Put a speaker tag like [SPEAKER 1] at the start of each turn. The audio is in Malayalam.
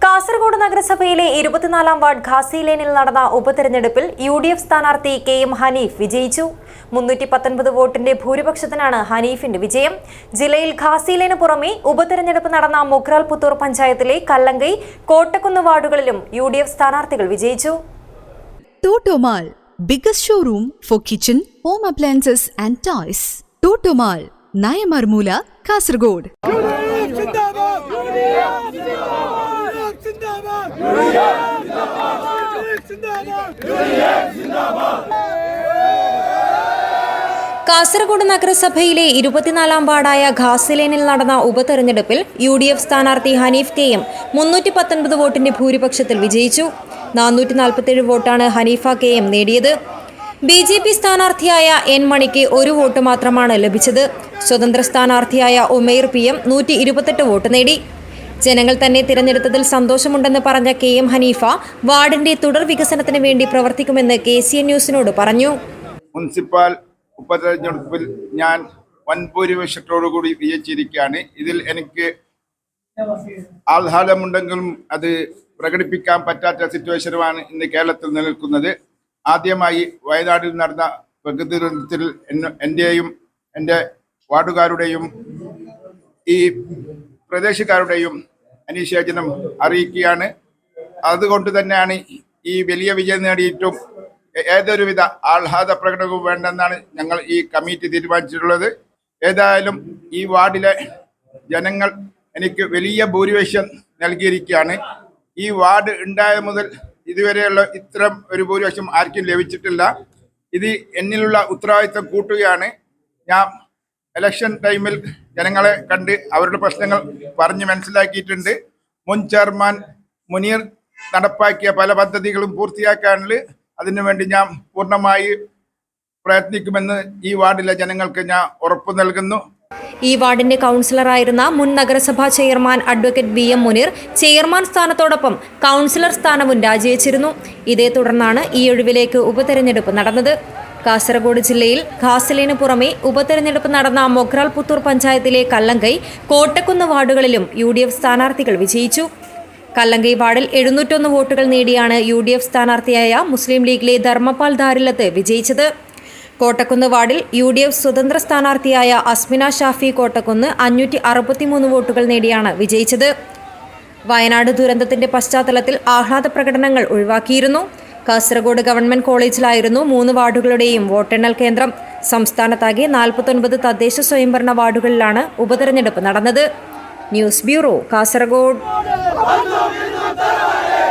[SPEAKER 1] കാസർഗോഡ് നഗരസഭയിലെ ഇരുപത്തിനാലാം വാർഡ് ഖാസി ലേനിൽ നടന്ന ഉപതെരഞ്ഞെടുപ്പിൽ യു ഡി എഫ് സ്ഥാനാർത്ഥി കെ എം ഹനീഫ് വിജയിച്ചു മുന്നൂറ്റി പത്തൊൻപത് വോട്ടിന്റെ ഭൂരിപക്ഷത്തിനാണ് ഹനീഫിന്റെ വിജയം ജില്ലയിൽ ഖാസി ലേന് പുറമെ ഉപതെരഞ്ഞെടുപ്പ് നടന്ന മുക്രാൽ പുത്തൂർ പഞ്ചായത്തിലെ കല്ലങ്കൈ കോട്ടക്കുന്ന് വാർഡുകളിലും യു ഡി എഫ് സ്ഥാനാർത്ഥികൾ വിജയിച്ചു
[SPEAKER 2] Toto Mall biggest showroom for kitchen home appliances and toys. Toto Mall Nayamarmoola Kasargod.
[SPEAKER 1] Kasaragod നഗരസഭയിലെ ഇരുപത്തിനാലാം വാർഡായ ഘാസിലേനിൽ നടന്ന ഉപതെരഞ്ഞെടുപ്പിൽ യു ഡി എഫ് സ്ഥാനാർത്ഥി ഹനീഫ് കെയും മുന്നൂറ്റി പത്തൊൻപത് വോട്ടിന്റെ ഭൂരിപക്ഷത്തിൽ വിജയിച്ചു. നാനൂറ്റി നാൽപ്പത്തേഴ് വോട്ടാണ് ഹനീഫ കെ എം നേടിയത്. ബി ജെ പി സ്ഥാനാർത്ഥിയായ എൻ മണിക്ക് ഒരു വോട്ട് മാത്രമാണ് ലഭിച്ചത്. സ്വതന്ത്ര സ്ഥാനാർത്ഥിയായ ഉമേർ പി എം നൂറ്റി ഇരുപത്തെട്ട് വോട്ട് നേടി. ജനങ്ങൾ തന്നെ തിരഞ്ഞെടുത്തതിൽ സന്തോഷമുണ്ടെന്ന് പറഞ്ഞ കെ എം ഹനീഫ വാർഡിന്റെ തുടർ വികസനത്തിന് വേണ്ടി പ്രവർത്തിക്കുമെന്ന് കെ സി എൻ ന്യൂസിനോട് പറഞ്ഞു.
[SPEAKER 3] മുനിസിപ്പൽ ഉപതെരഞ്ഞെടുപ്പിൽ ഞാൻ വൻഭൂരിപക്ഷത്തോടുകൂടി വിജയിച്ചിരിക്കുകയാണ്. ഇതിൽ എനിക്ക് ആഹ്ലാദമുണ്ടെങ്കിലും അത് പ്രകടിപ്പിക്കാൻ പറ്റാത്ത സിറ്റുവേഷനുമാണ് ഇന്ന് കേരളത്തിൽ നിലനിൽക്കുന്നത്. ആദ്യമായി വയനാട്ടിൽ നടന്ന പ്രകൃതി ദുരന്തത്തിൽ എന്റെയും എന്റെ വാർഡുകാരുടെയും ഈ പ്രദേശക്കാരുടെയും അനുശോചനം അറിയിക്കുകയാണ്. അതുകൊണ്ട് തന്നെയാണ് ഈ വലിയ വിജയം നേടിയിട്ടും ഏതൊരു ഏതൊരുവിധ ആഹ്ലാദ പ്രകടനവും വേണ്ടെന്നാണ് ഞങ്ങൾ ഈ കമ്മിറ്റി തീരുമാനിച്ചിട്ടുള്ളത്. ഏതായാലും ഈ വാർഡിലെ ജനങ്ങൾ എനിക്ക് വലിയ ഭൂരിപക്ഷം നൽകിയിരിക്കുകയാണ്. ഈ വാർഡ് ഉണ്ടായ മുതൽ ഇതുവരെയുള്ള ഇത്തരം ഒരു ഭൂരിപക്ഷം ആർക്കും ലഭിച്ചിട്ടില്ല. ഇത് എന്നിലുള്ള ഉത്തരവാദിത്വം കൂട്ടുകയാണ്. ഞാൻ ഇലക്ഷൻ ടൈമിൽ ജനങ്ങളെ കണ്ട് അവരുടെ പ്രശ്നങ്ങൾ പറഞ്ഞ് മനസ്സിലാക്കിയിട്ടുണ്ട്. മുൻ ചെയർമാൻ മുനീർ നടപ്പാക്കിയ പല പദ്ധതികളും പൂർത്തിയാക്കാനുള്ള അതിനുവേണ്ടി ഞാൻ പൂർണമായി പ്രയത്നിക്കുമെന്ന് ഈ വാർഡിലെ ജനങ്ങൾക്ക് ഞാൻ ഉറപ്പ് നൽകുന്നു.
[SPEAKER 1] ഈ വാർഡിന്റെ കൗൺസിലറായിരുന്ന മുൻ നഗരസഭാ chairman advocate V M Muneer chairman സ്ഥാനത്തോടൊപ്പം councillor സ്ഥാനവും രാജിവെച്ചിരുന്നു. ഇതേ തുടർന്നാണ് ഈ ഒഴിവിലേക്ക് ഉപതെരഞ്ഞെടുപ്പ് നടന്നത്. കാസർഗോഡ് ജില്ലയിൽ ഖാസിലിന് പുറമെ ഉപതെരഞ്ഞെടുപ്പ് നടന്ന മൊഗ്രാൽ പുത്തൂർ പഞ്ചായത്തിലെ കല്ലങ്കൈ കോട്ടക്കുന്ന് വാർഡുകളിലും യു ഡി എഫ് സ്ഥാനാർത്ഥികൾ വിജയിച്ചു. കല്ലങ്കൈ വാർഡിൽ എഴുന്നൂറ്റൊന്ന് വോട്ടുകൾ നേടിയാണ് യു ഡി എഫ് സ്ഥാനാർത്ഥിയായ മുസ്ലിം ലീഗിലെ ധർമ്മപാൽ ധാരിലത്ത് വിജയിച്ചത്. കോട്ടക്കുന്ന് വാർഡിൽ യു ഡി എഫ് സ്വതന്ത്ര സ്ഥാനാർത്ഥിയായ അസ്മിന ഷാഫി കോട്ടക്കുന്ന് അഞ്ഞൂറ്റി അറുപത്തിമൂന്ന് വോട്ടുകൾ നേടിയാണ് വിജയിച്ചത്. വയനാട് ദുരന്തത്തിന്റെ പശ്ചാത്തലത്തിൽ ആഹ്ലാദ പ്രകടനങ്ങൾ ഒഴിവാക്കിയിരുന്നു. കാസർഗോഡ് ഗവൺമെന്റ് കോളേജിലായിരുന്നു മൂന്ന് വാർഡുകളുടെയും വോട്ടെണ്ണൽ കേന്ദ്രം. സംസ്ഥാനത്താകെ നാൽപ്പത്തൊൻപത് തദ്ദേശ സ്വയംഭരണ വാർഡുകളിലാണ് ഉപതെരഞ്ഞെടുപ്പ് നടന്നത്. News bureau Kasaragod.